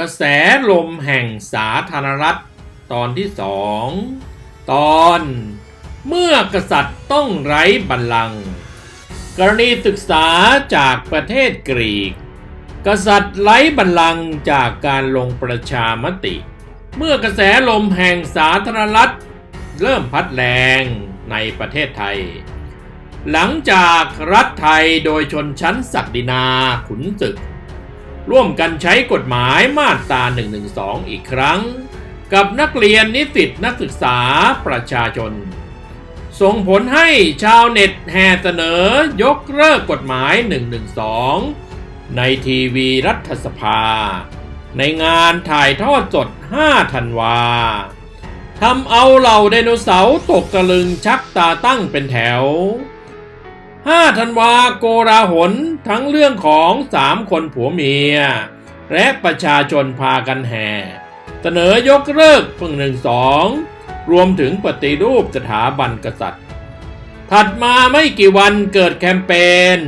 กระแสลมแห่งสาธารณรัฐตอนที่สองตอนเมื่อกษัตริย์ต้องไร้บัลลังก์กรณีศึกษาจากประเทศกรีก กษัตริย์ไร้บัลลังก์จากการลงประชามติ เมื่อกระแสลมแห่งสาธารณรัฐ เริ่มพัดแรงในประเทศไทย หลังจากรัฐไทยโดยชนชั้นศักดินาขุนศึก ร่วมกันใช้กฎหมายมาตรา 112 อีกครั้ง กับนักเรียนนิสิตนักศึกษาประชาชน ส่งผลให้ชาวเน็ตแห่เสนอยกเลิกกฎหมาย 112 ในทีวีรัฐสภา ในงานถ่ายทอดสด 5 ธันวาทำเอาเหล่าไดโนเสาร์ตกตะลึงชักตาตั้งเป็นแถว 5ธันวาโกราหนทั้งเรื่องของสามคนผัวเมีย และประชาชนพากันแห่ เสนอยกเลิกพึ่งหนึ่งสองรวมถึงปฏิรูปสถาบันกษัตริย์ ถัดมาไม่กี่วันเกิดแคมเปญ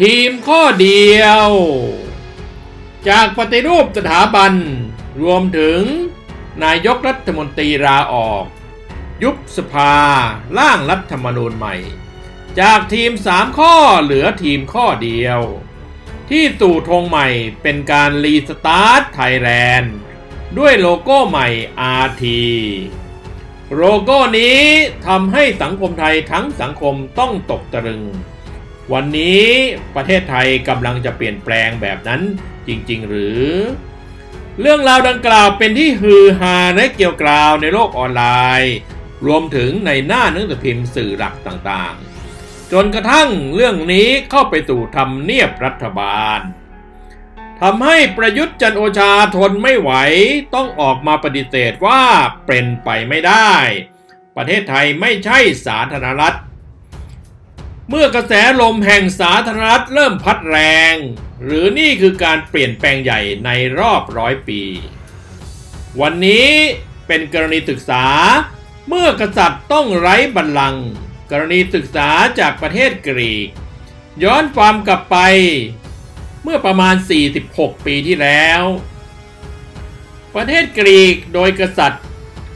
ทีมข้อเดียว จากปฏิรูปสถาบัน รวมถึงนายกรัฐมนตรีลาออก ยุบสภาร่างรัฐธรรมนูญใหม่ จากทีม 3 ข้อเหลือทีมข้อเดียว ที่ตู่ธงใหม่เป็นการรีสตาร์ทไทยแลนด์ด้วยโลโก้ใหม่ RT โลโก้นี้ทำให้สังคมไทยทั้งสังคมต้องตกตะลึง วันนี้ประเทศไทยกำลังจะเปลี่ยนแปลงแบบนั้นจริง ๆ หรือ เรื่องราวดังกล่าวเป็นที่ฮือฮาและเกี่ยวกราวในโลกออนไลน์ รวมถึงในหน้าหนังสือพิมพ์สื่อหลักต่างๆ จนกระทั่งเรื่องนี้เข้าไปสู่ทำเนียบรัฐบาลทำให้ประยุทธ์จันโอชาทนไม่ไหว ต้องออกมาปฏิเสธว่าเป็นไปไม่ได้ ประเทศไทยไม่ใช่สาธารณรัฐ เมื่อกระแสลมแห่งสาธารณรัฐเริ่มพัดแรง หรือนี่คือการเปลี่ยนแปลงใหญ่ในรอบร้อยปี วันนี้เป็นกรณีศึกษา เมื่อกษัตริย์ต้องไร้บัลลังก์ กรณีศึกษาจากประเทศกรีก ย้อนความกลับไปเมื่อประมาณ 46 ปีที่แล้ว ประเทศกรีกโดยกษัตริย์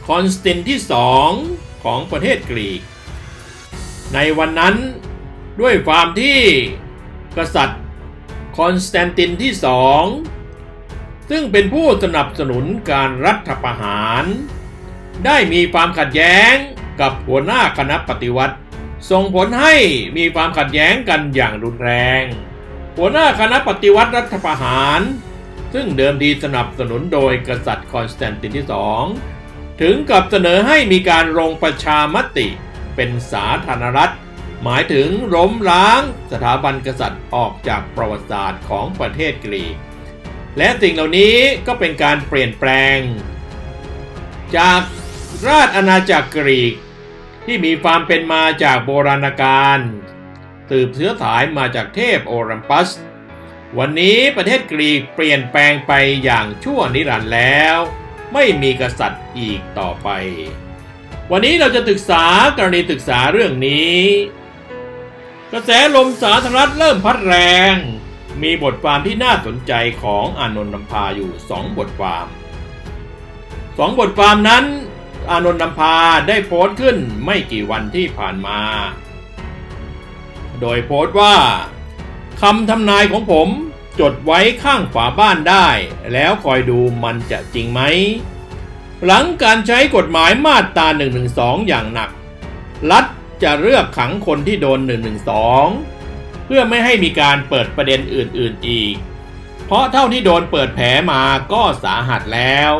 คอนสแตนที่สองของประเทศกรีก ในวันนั้นด้วยความที่กษัตริย์คอนสแตนตินที่สองซึ่งเป็นผู้สนับสนุนการรัฐประหาร ได้มีความขัดแย้งกับหัวหน้าคณะปฏิวัติ ส่งผลให้มีความขัดแย้งกันอย่างรุนแรง หัวหน้าคณะปฏิวัติรัฐประหาร ซึ่งเดิมทีสนับสนุนโดยกษัตริย์คอนสแตนตินที่สองถึงกับเสนอให้มีการลงประชามติเป็นสาธารณรัฐ หมายถึงล้มล้างสถาบันกษัตริย์ออกจากประวัติศาสตร์ของประเทศกรีก และสิ่งเหล่านี้ก็เป็นการเปลี่ยนแปลง จากราชอาณาจักรกรีก ที่มีความเป็นมาจากโบราณกาลสืบเชื้อสายมาจากเทพโอรัมปัส วันนี้ประเทศกรีกเปลี่ยนแปลงไปอย่างชั่วนิรันดร์แล้ว ไม่มีกษัตริย์อีกต่อไป วันนี้เราจะศึกษากรณีศึกษาเรื่องนี้ กระแสลมสาธารณรัฐเริ่มพัดแรง มีบทความที่น่าสนใจของอานนท์นำพาอยู่สองบทความสองบทความนั้น อานนท์นำพาได้โพสต์ขึ้นไม่กี่วันที่ผ่านมา โดยโพสต์ว่าคำทำนายของผมจดไว้ข้างฝาบ้านได้ แล้วคอยดูมันจะจริงไหม หลังการใช้กฎหมายมาตรา112 อย่างหนัก รัฐจะเลือกขังคนที่โดน 112 เพื่อไม่ให้มีการเปิดประเด็นอื่นๆอีก เพราะเท่าที่โดนเปิดแผลมาก็สาหัสแล้ว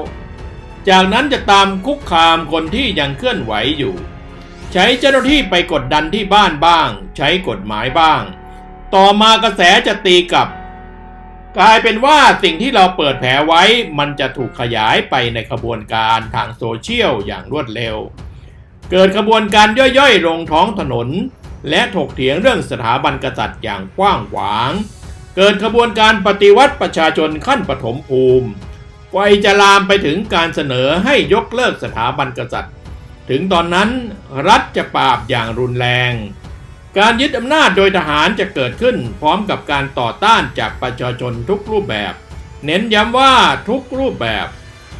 จากนั้นจะตามคุกคามคนที่ยังเคลื่อนไหวอยู่ ใช้เจ้าหน้าที่ไปกดดันที่บ้านบ้าง ใช้กฎหมายบ้าง ต่อมากระแสจะตีกลับ กลายเป็นว่าสิ่งที่เราเปิดแผลไว้มันจะถูกขยายไปในขบวนการทางโซเชียลอย่างรวดเร็ว เกิดขบวนการย่อยๆ ลงท้องถนน และถกเถียงเรื่องสถาบันกษัตริย์อย่างกว้างขวาง เกิดขบวนการปฏิวัติประชาชนขั้นปฐมภูมิ ไฟจะลามไปถึงการเสนอให้ยกเลิกสถาบันกษัตริย์ ถึงตอนนั้นรัฐจะปราบอย่างรุนแรง การยึดอำนาจโดยทหารจะเกิดขึ้นพร้อมกับการต่อต้านจากประชาชนทุกรูปแบบ เน้นย้ำว่าทุกรูปแบบ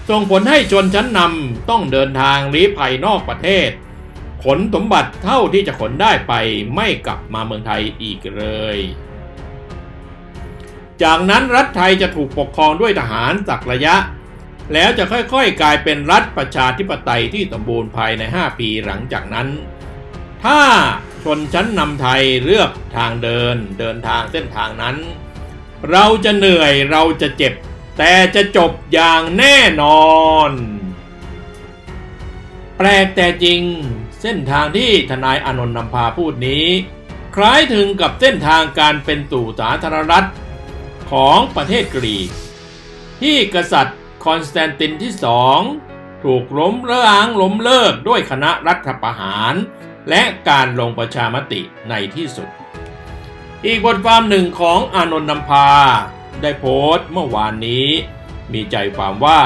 ส่งผลให้ชนชั้นนำต้องเดินทางลี้ภัยนอกประเทศ ขนสมบัติเท่าที่จะขนได้ไปไม่กลับมาเมืองไทยอีกเลย จากนั้นรัฐไทยจะถูกปกครองด้วยทหารสักระยะ แล้วจะค่อยๆ กลายเป็นรัฐประชาธิปไตยที่สมบูรณ์ภายใน 5 ปีหลังจากนั้น ถ้าชนชั้นนำไทยเลือกทางเดินเดินทางเส้นทางนั้น เราจะเหนื่อยเราจะเจ็บ แต่จะจบอย่างแน่นอน แปลกแต่จริงเส้นทางที่ทนายอนนท์นำพาพูดนี้ คล้ายถึงกับเส้นทางการเป็นสู่สาธารณรัฐ ของประเทศกรีก ที่กษัตริย์คอนสแตนตินที่สองถูกล้มล้างล้มเลิกด้วยคณะรัฐประหาร และการลงประชามติในที่สุด อีกบทความหนึ่งของอานนท์นำพา ได้โพสต์เมื่อวานนี้ มีใจความว่า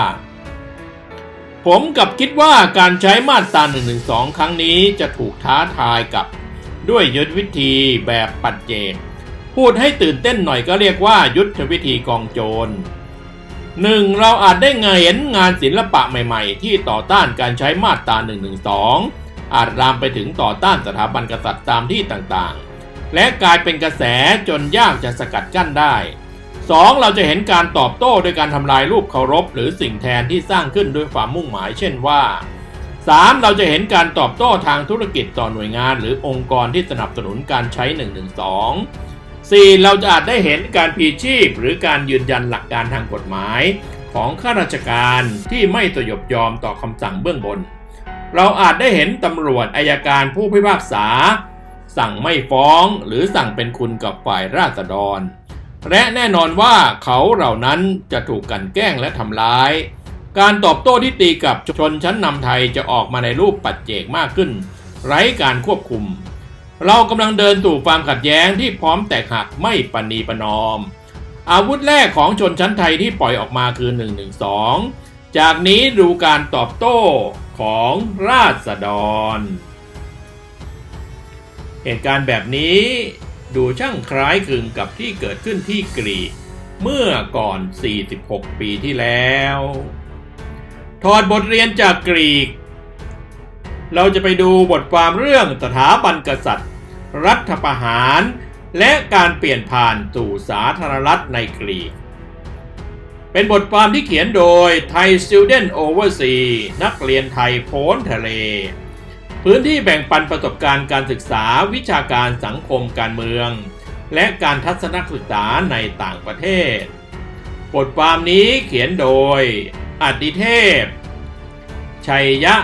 ผมกับคิดว่าการใช้มาตรา1นึครั้งนี้จะถูกท้าทายกับด้วยยุทธวิธีแบบปัดเจก พูดให้ตื่นเต้นหน่อยก็เรียกว่ายุทธวิธีกองโจรหนึ่งเราอาจได้เห็นงานศิลปะใหม่ๆ ที่ต่อต้านการใช้มาตรา1นึอาจลามไปถึงต่อต้านสถาบันกษัตริย์ตามที่ต่างๆ และกลายเป็นกระแสจนยากจะสกัดกั้นได้ 2. เราจะเห็นการตอบโต้โดยการทำลายรูปเคารพ หรือสิ่งแทนที่สร้างขึ้นด้วยความมุ่งหมาย เช่นว่า 3. เราจะเห็นการตอบโต้ทางธุรกิจต่อหน่วยงาน หรือองค์กรที่สนับสนุนการใช้112 4. เราจะอาจได้เห็นการพีชีพ หรือการยืนยันหลักการทางกฎหมาย ของข้าราชการที่ไม่สยบยอมต่อคำสั่งเบื้องบน เราอาจได้เห็นตำรวจอายการผู้พิพากษา สั่งไม่ฟ้องหรือสั่งเป็นคุณกับฝ่ายราษฎร และแน่นอนว่าเขาเหล่านั้นจะถูกกันแกล้งและทำร้าย การตอบโต้ที่ตีกับชนชั้นนำไทยจะออกมาในรูปปัจเจกมากขึ้น ไร้การควบคุม เรากำลังเดินสู่ความขัดแย้งที่พร้อมแตกหักไม่ปณีประนอม อาวุธแรกของชนชั้นไทยที่ปล่อยออกมาคือ 112 จากนี้ดูการตอบโต้ของราษฎร เหตุการณ์แบบนี้ดูช่างคล้ายคลึงกับที่เกิดขึ้นที่กรีกเมื่อก่อน 46 ปีที่แล้ว ถอดบทเรียนจากกรีก เราจะไปดูบทความเรื่องสถาบันกษัตริย์ รัฐประหาร และการเปลี่ยนผ่านสู่สาธารณรัฐในกรีก เป็นบทความที่เขียนโดย Thai Student Overseas นักเรียนไทยโพ้นทะเล พื้นที่แบ่งปันประสบการณ์การศึกษาวิชาการสังคมการเมือง และการทัศนศึกษาในต่างประเทศ บทความนี้เขียนโดยอดิเทพ ชัยยะ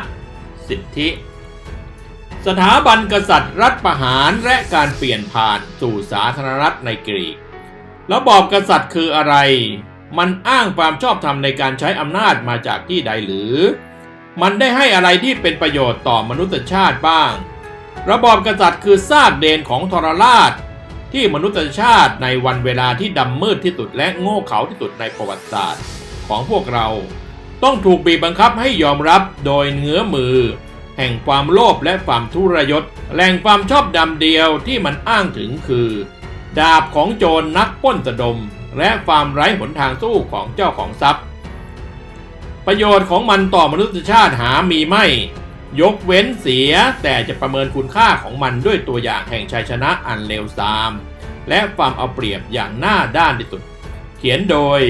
สิทธิ สถาบันกษัตริย์รัฐประหารและการเปลี่ยนผ่านสู่สาธารณรัฐในกรีก ระบอบกษัตริย์คืออะไร มันอ้างความชอบธรรมในการใช้อำนาจมาจากที่ใดหรือ มันได้ให้อะไรที่เป็นประโยชน์ต่อมนุษยชาติบ้าง ระบอบกษัตริย์คือซากเดนของทรราชที่มนุษยชาติในวันเวลาที่ดำมืดที่สุดและโง่เขลาที่สุดในประวัติศาสตร์ของพวกเรา ต้องถูกบีบบังคับให้ยอมรับโดยเงื้อมือ แห่งความโลภและความทุรยศแหล่งความชอบดำเดียวที่มันอ้างถึงคือ ดาบของโจรนักป้นสะดม และความไร้หนทางสู้ของเจ้าของทรัพย์ ประโยชน์ของมันต่อมนุษยชาติหามีไม่ ยกเว้นเสียแต่จะประเมินคุณค่าของมันด้วยตัวอย่างแห่งชัยชนะอันเลวทราม และความเอาเปรียบอย่างหน้าด้านที่สุด เขียนโดย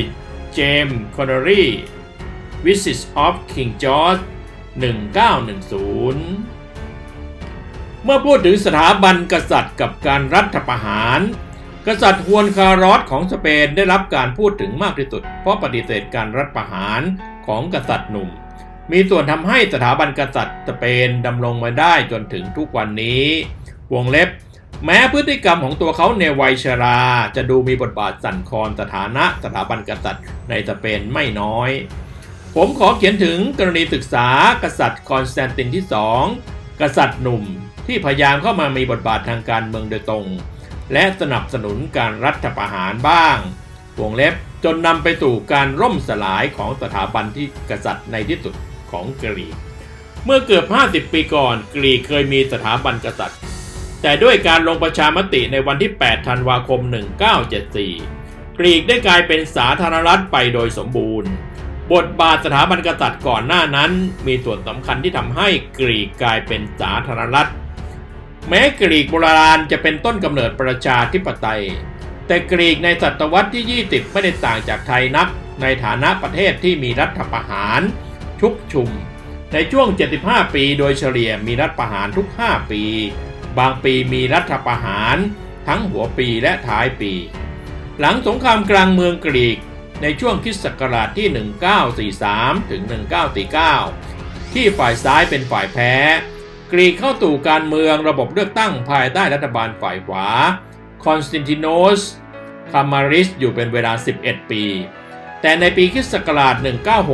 เจมส์คอนเนอรี่ Visit of King George 1910 เมื่อพูดถึงสถาบันกษัตริย์กับการรัฐประหาร กษัตริย์ฮวนคารอสของสเปนได้รับการพูดถึงมากที่สุด เพราะปฏิเสธการรัฐประหารของกษัตริย์หนุ่ม มีส่วนทำให้สถาบันกษัตริย์สเปนดำรงมาได้จนถึงทุกวันนี้วงเล็บ แม้พฤติกรรมของตัวเขาในวัยชรา จะดูมีบทบาทสั่นคลอนสถานะสถาบันกษัตริย์ในสเปนไม่น้อย ผมขอเขียนถึงกรณีศึกษากษัตริย์คอนสแตนตินที่สองกษัตริย์หนุ่มที่พยายามเข้ามามีบทบาททางการเมืองโดยตรง และสนับสนุนการรัฐประหารบ้าง วงเล็บจนนำไปสู่การร่มสลายของสถาบันที่กษัตริย์ในที่สุดของกรีก เมื่อเกือบ 50 ปีก่อนกรีกเคยมีสถาบันกษัตริย์ แต่ด้วยการลงประชามติในวันที่ 8 ธันวาคม 1974กกรีกได้กลายเป็นสาธารณรัฐไปโดยสมบูรณ์ บทบาทสถาบันกษัตริย์ก่อนหน้านั้น มีส่วนสำคัญที่ทำให้กรีกกลายเป็นสาธารณรัฐ แม้กรีกโบราณจะเป็นต้นกำเนิดประชาธิปไตย แต่กรีกในศตวรรษที่ 20 ไม่ได้ต่างจากไทยนัก ในฐานะประเทศที่มีรัฐประหาร ชุกชุม ในช่วง 75 ปีโดยเฉลี่ยมีรัฐประหารทุก 5 ปี บางปีมีรัฐประหาร ทั้งหัวปีและท้ายปี หลังสงครามกลางเมืองกรีก ในช่วงคริสต์ศักราชที่ 1943 ถึง 1949 ที่ฝ่ายซ้ายเป็นฝ่ายแพ้ กรีกเข้าตู่การเมืองระบบเลือกตั้งภายใต้รัฐบาลฝ่ายขวา คอนสแตนติโนส คามาริสอยู่เป็นเวลา 11 ปี แต่ในปีคริสต์ศักราช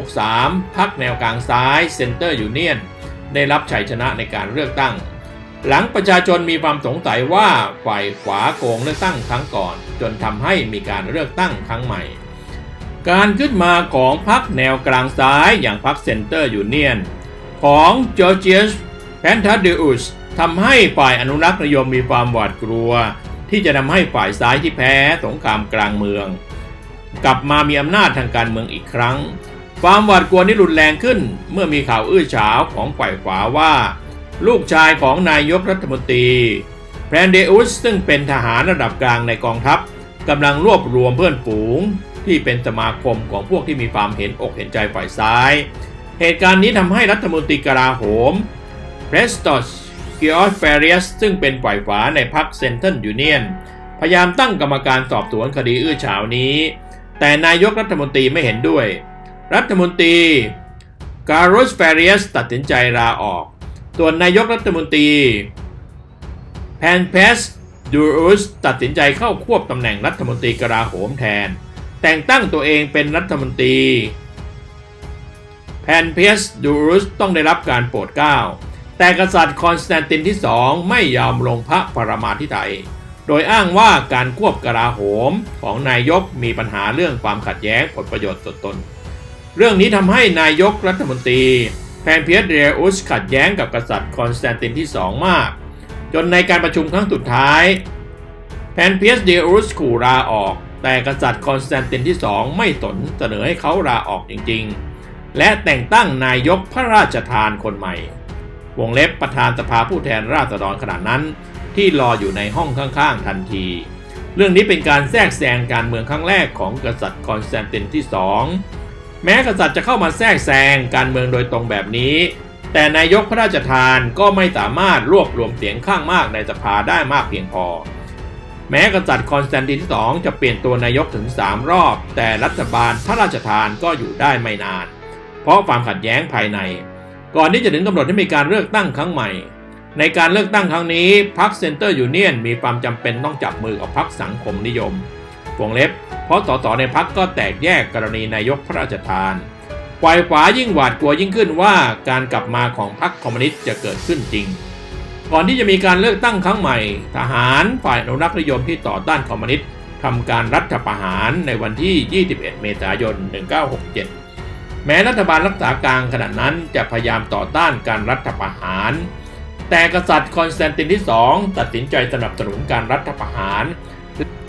1963 พรรคแนวกลางซ้ายเซนเตอร์ยูเนียนได้รับชัยชนะในการเลือกตั้ง หลังประชาชนมีความสงสัยว่าฝ่ายขวาโกงเลือกตั้งครั้งก่อน จนทำให้มีการเลือกตั้งครั้งใหม่ การขึ้นมาของพรรคแนวกลางซ้ายอย่างพรรคเซนเตอร์ยูเนียนของจอร์เจียสแพนทัดเดอุสทำให้ฝ่ายอนุรักษ์นิยมมีความหวาดกลัว ที่จะทำให้ฝ่ายซ้ายที่แพ้สงครามกลางเมือง กลับมามีอำนาจทางการเมืองอีกครั้ง ความหวาดกลัวนี้รุนแรงขึ้น เมื่อมีข่าวอื้อฉาวของฝ่ายขวาว่า ลูกชายของนายกรัฐมนตรีแพนเดอุสซึ่งเป็นทหารระดับกลางในกองทัพกำลังรวบรวมเพื่อนฝูง ที่เป็นสมาคมของพวกที่มีความเห็นอกเห็นใจฝ่ายซ้าย เหตุการณ์นี้ทำให้รัฐมนตรีกลาโหมเพรสตอสกิออสเฟรียสซึ่งเป็นฝ่ายขวาในพรรคเซนเทนยูเนียนพยายามตั้งกรรมการสอบสวนคดีอื้อฉาวนี้ แต่นายกรัฐมนตรีไม่เห็นด้วย รัฐมนตรีการสเฟรียสตัดสินใจลาออก ส่วนนายกรัฐมนตรีแพนเพสดูอุสตัดสินใจเข้าควบตำแหน่งรัฐมนตรีกลาโหมแทน แต่งตั้งตัวเองเป็นรัฐมนตรีแพนเพียสดูอุสต้องได้รับการโปรดเกล้าแต่กษัตริย์คอนสแตนตินที่สองไม่ยอมลงพระปรมาธิไตยโดยอ้างว่าการควบกลาโหมของนายกมีปัญหาเรื่องความขัดแย้งผลประโยชน์ส่วนตน เรื่องนี้ทำให้นายกรัฐมนตรีแพนเพียสเดอุสขัดแย้งกับกษัตริย์คอนสแตนตินที่สองมาก จนในการประชุมครั้งสุดท้ายแพนเพียสเดอุสขู่ลาออก แต่กษัตริย์คอนสแตนตินที่สองไม่สนเสนอให้เขาลาออกจริงๆ และแต่งตั้งนายกพระราชทานคนใหม่ วงเล็บประธานสภาผู้แทนราษฎรขนาดนั้น ที่รออยู่ในห้องข้างๆทันที เรื่องนี้เป็นการแทรกแซงการเมืองครั้งแรกของกษัตริย์คอนสแตนตินที่สองแม้กษัตริย์จะเข้ามาแทรกแซงการเมืองโดยตรงแบบนี้ แต่นายกพระราชทานก็ไม่สามารถรวบรวมเสียงข้างมากในสภาได้มากเพียงพอ แม้กษัตริย์คอนสแตนตินที่สองจะเปลี่ยนตัวนายกถึง 3 รอบ แต่รัฐบาลพระราชทานก็อยู่ได้ไม่นาน เพราะความขัดแย้งภายใน ก่อนที่จะถึงกำหนดให้มีการเลือกตั้งครั้งใหม่ ในการเลือกตั้งครั้งนี้พรรคเซนเตอร์ยูเนียนมีความจำเป็นต้องจับมือกับพรรคสังคมนิยมวงเล็บ เพราะสสในพรรคก็แตกแยกกรณีนายกพระราชทานฝ่ายขวายิ่งหวาดกลัวยิ่งขึ้นว่าการกลับมาของพรรคคอมมิวนิสต์จะเกิดขึ้นจริง ก่อนที่จะมีการเลือกตั้งครั้งใหม่ ทหารฝ่ายอนุรักษ์นิยมที่ต่อต้านคอมมิวนิสต์ทำการรัฐประหารในวันที่ 21 เมษายน 1967 แม้รัฐบาลรักษากางขณะนั้นจะพยายามต่อต้านการรัฐประหาร แต่กษัตริย์คอนสแตนตินที่สองตัดสินใจสนับสนุนการรัฐประหาร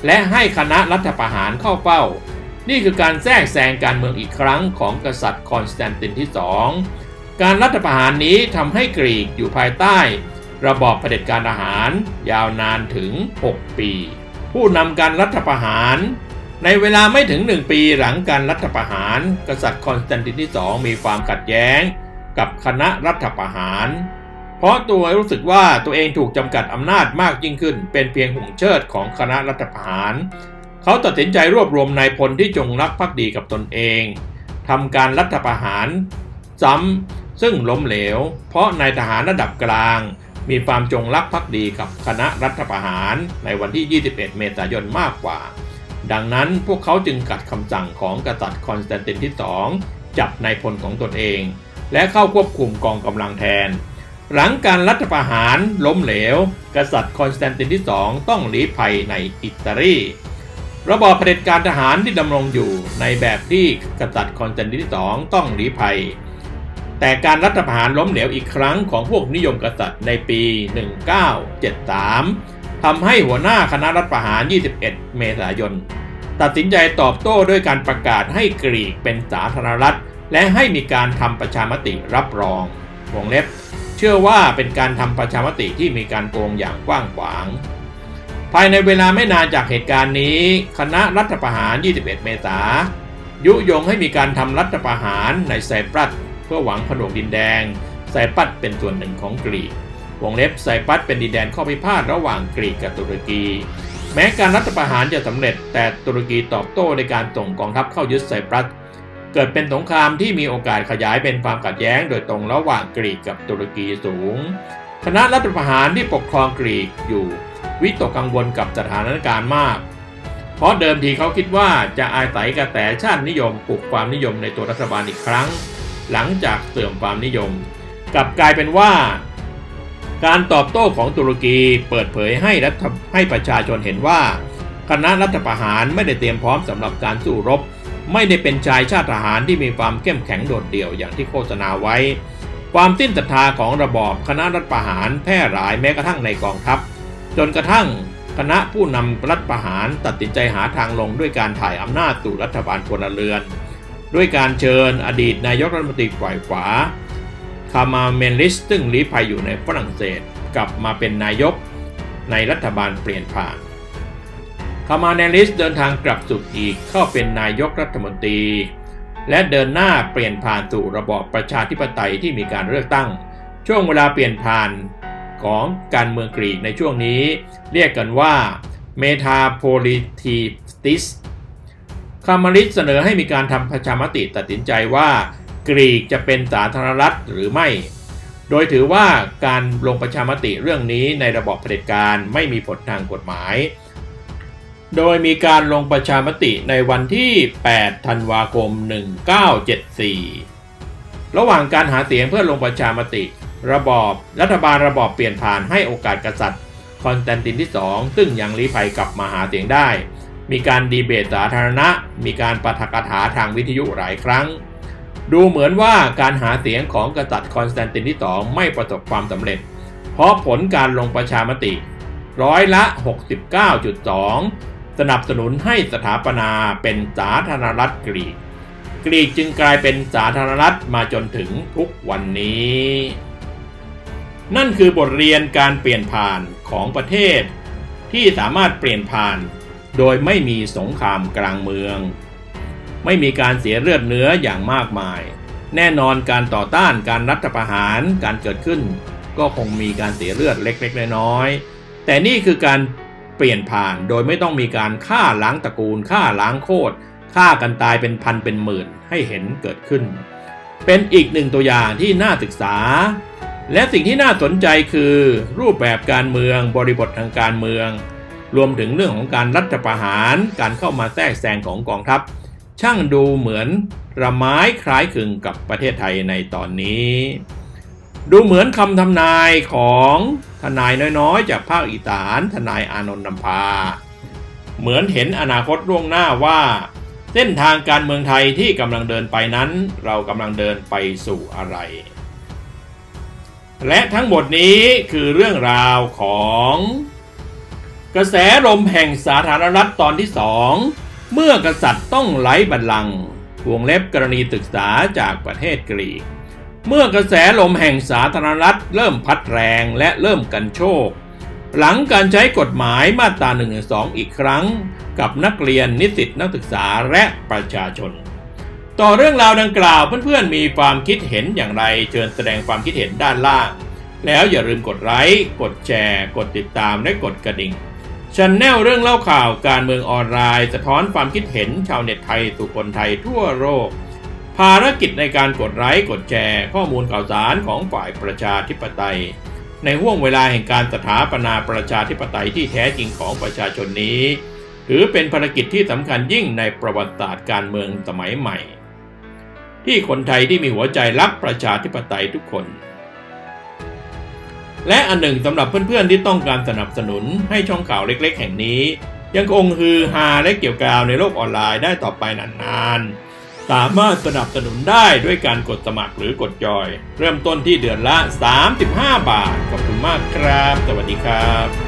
และให้คณะรัฐประหารเข้าเฝ้า นี่คือการแทรกแซงการเมืองอีกครั้งของกษัตริย์คอนสแตนตินที่สองการรัฐประหารนี้ทำให้กรีกอยู่ภายใต้ ระบอบเผด็จการทหารยาวนานถึง 6 ปี ผู้นำการรัฐประหาร ในเวลาไม่ถึง 1 ปีหลังการรัฐประหาร กษัตริย์คอนสแตนตินที่สองมีความขัดแย้ง กับคณะรัฐประหาร เพราะตัวรู้สึกว่าตัวเองถูกจำกัดอำนาจมากยิ่งขึ้น เป็นเพียงหุ่งเชิดของคณะรัฐประหาร เขาตัดสินใจรวบรวมนายพลที่จงรักภักดีกับตนเองทำการรัฐประหาร ซ้ำซึ่งล้มเหลว เพราะนายทหารระดับกลาง มีความจงรักภักดีกับคณะรัฐประหารในวันที่ 21 เมษายนมากกว่า ดังนั้นพวกเขาจึงกัดคำสั่งของกษัตริย์คอนสแตนตินที่สองจับนายพลของตนเอง และเข้าควบคุมกองกำลังแทน หลังการรัฐประหารล้มเหลว กษัตริย์คอนสแตนตินที่สองต้องลี้ภัยในอิตาลีระบอบเผด็จการทหารที่ดำรงอยู่ในแบบที่กษัตริย์คอนสแตนตินที่สองต้องลี้ภัย แต่การรัฐประหารล้มเหลวอีกครั้งของพวกนิยมกษัตริย์ในปี 1973 ทำให้หัวหน้าคณะรัฐประหาร 21 เมษายน ตัดสินใจตอบโต้ด้วยการประกาศให้กรีกเป็นสาธารณรัฐ และให้มีการทำประชามติรับรอง วงเล็บ เชื่อว่าเป็นการทำประชามติที่มีการโกงอย่างกว้างขวาง ภายในเวลาไม่นานจากเหตุการณ์นี้ คณะรัฐประหาร 21 เมษายุยงให้มีการทำรัฐประหารในไซปรัส เพื่อหวังผนวกดินแดงไซปัสเป็นส่วนหนึ่งของกรีก วงเล็บไซปัสเป็นดินแดนข้อพิพาทระหว่างกรีกกับตุรกี แม้การรัฐประหารจะสำเร็จ แต่ตุรกีตอบโต้ในการส่งกองทัพเข้ายึดไซปรัส เกิดเป็นสงครามที่มีโอกาสขยายเป็นความขัดแย้งโดยตรงระหว่างกรีกกับตุรกีสูง คณะรัฐประหารที่ปกครองกรีกอยู่ วิตกกังวลกับสถานการณ์มากเพราะเดิมทีเขาคิดว่าจะอาศัยกระแสชาตินิยมปลุกความนิยมในตัวรัฐบาลอีกครั้ง หลังจากเสื่อมความนิยม กลับกลายเป็นว่า การตอบโต้ของตุรกีเปิดเผยให้รัฐให้ประชาชนเห็นว่า คณะรัฐประหารไม่ได้เตรียมพร้อมสำหรับการสู้รบ ไม่ได้เป็นชายชาติทหารที่มีความเข้มแข็งโดดเดี่ยวอย่างที่โฆษณาไว้ ความสิ้นศรัทธาของระบอบคณะรัฐประหารแพร่หลายแม้กระทั่งในกองทัพ จนกระทั่งคณะผู้นำรัฐประหารตัดสินใจหาทางลงด้วยการถ่ายอำนาจสู่รัฐบาลพลเรือน ด้วยการเชิญอดีตนายกรัฐมนตรีฝ่ายขวาคามาเมนลิสซึ่งลี้ภัยอยู่ในฝรั่งเศสกลับมาเป็นนายกในรัฐบาลเปลี่ยนผ่านคามาเมนลิสเดินทางกลับสู่อีกเข้าเป็นนายกรัฐมนตรี และเดินหน้าเปลี่ยนผ่านสู่ระบอบประชาธิปไตยที่มีการเลือกตั้ง ช่วงเวลาเปลี่ยนผ่านของการเมืองกรีกในช่วงนี้ เรียกกันว่าเมทาโพลิทิติส คามาริสเสนอให้มีการทำประชามติตัดสินใจว่ากรีกจะเป็นสาธารณรัฐหรือไม่ โดยถือว่าการลงประชามติเรื่องนี้ในระบอบเผด็จการไม่มีผลทางกฎหมาย โดยมีการลงประชามติในวันที่ 8 ธันวาคม 1974 ระหว่างการหาเสียงเพื่อลงประชามติ ระบอบรัฐบาลระบอบเปลี่ยนผ่านให้โอกาสกษัตริย์คอนสแตนตินที่ 2 ซึ่งยังลี้ภัยกลับมาหาเสียงได้ มีการดีเบตสาธารณะ มีการปาฐกถาทางวิทยุหลายครั้ง ดูเหมือนว่าการหาเสียงของกษัตริย์คอนสแตนตินที่2ไม่ประสบความสำเร็จ เพราะผลการลงประชามติ ร้อยละ 69.2 สนับสนุนให้สถาปนาเป็นสาธารณรัฐกรีก กรีกจึงกลายเป็นสาธารณรัฐมาจนถึงทุกวันนี้ นั่นคือบทเรียนการเปลี่ยนผ่านของประเทศที่สามารถเปลี่ยนผ่าน โดยไม่มีสงครามกลางเมือง ไม่มีการเสียเลือดเนื้ออย่างมากมาย แน่นอนการต่อต้านการรัฐประหารการเกิดขึ้น ก็คงมีการเสียเลือดเล็กๆน้อยๆแต่นี่คือการเปลี่ยนผ่านโดยไม่ต้องมีการฆ่าล้างตระกูลฆ่าล้างโคตรฆ่ากันตายเป็นพันเป็นหมื่นให้เห็นเกิดขึ้น เป็นอีกหนึ่งตัวอย่างที่น่าศึกษา และสิ่งที่น่าสนใจคือรูปแบบการเมืองบริบททางการเมือง รวมถึงเรื่องของการรัฐประหารการเข้ามาแทรกแซงของกองทัพ ช่างดูเหมือนระไม้คล้ายคลึงกับประเทศไทยในตอนนี้ ดูเหมือนคำทำนายของทนายน้อยๆ จากภาคอีสานทนายอานนท์นำพา เหมือนเห็นอนาคตล่วงหน้าว่า เส้นทางการเมืองไทยที่กำลังเดินไปนั้น เรากำลังเดินไปสู่อะไร และทั้งหมดนี้คือเรื่องราวของ กระแสลมแห่งสาธารณรัฐตอนที่สองเมื่อกษัตริย์ต้องไร้บัลลังก์วงเล็บกรณีศึกษาจากประเทศกรีก เมื่อกระแสลมแห่งสาธารณรัฐเริ่มพัดแรงและเริ่มกันโชค หลังการใช้กฎหมายมาตรา1นึอีกครั้ง กับนักเรียนนิสิตนักศึกษาและประชาชน ต่อเรื่องราวดังกล่าวเพื่อนๆมีความคิดเห็นอย่างไรเชิญแสดงความคิดเห็นด้านล่าง แล้วอย่าลืมกดไลค์กดแชร์ กดติดตามและกดกระดิ่ง ชันแนลเรื่องเล่าข่าวการเมืองออนไลน์สะท้อนความคิดเห็นชาวเน็ตไทยสู่คนไทยทั่วโลก ภารกิจในการกดไลค์กดแชร์ ข้อมูลข่าวสารของฝ่ายประชาธิปไตย ในห่วงเวลาแห่งการสถาปนาประชาธิปไตยที่แท้จริงของประชาชนนี้ ถือเป็นภารกิจที่สำคัญยิ่งในประวัติศาสตร์การเมืองสมัยใหม่ ที่คนไทยที่มีหัวใจรักประชาธิปไตยทุกคน และอันหนึ่งสำหรับเพื่อนๆที่ต้องการสนับสนุนให้ช่องข่าวเล็กๆ แห่งนี้ ยังคงฮือฮาและเกี่ยวกาวในโลกออนไลน์ได้ต่อไปนานๆ สามารถสนับสนุนได้ด้วยการกดสมัครหรือกดจอย เริ่มต้นที่เดือนละ 35 บาท ขอบคุณมากครับ สวัสดีครับ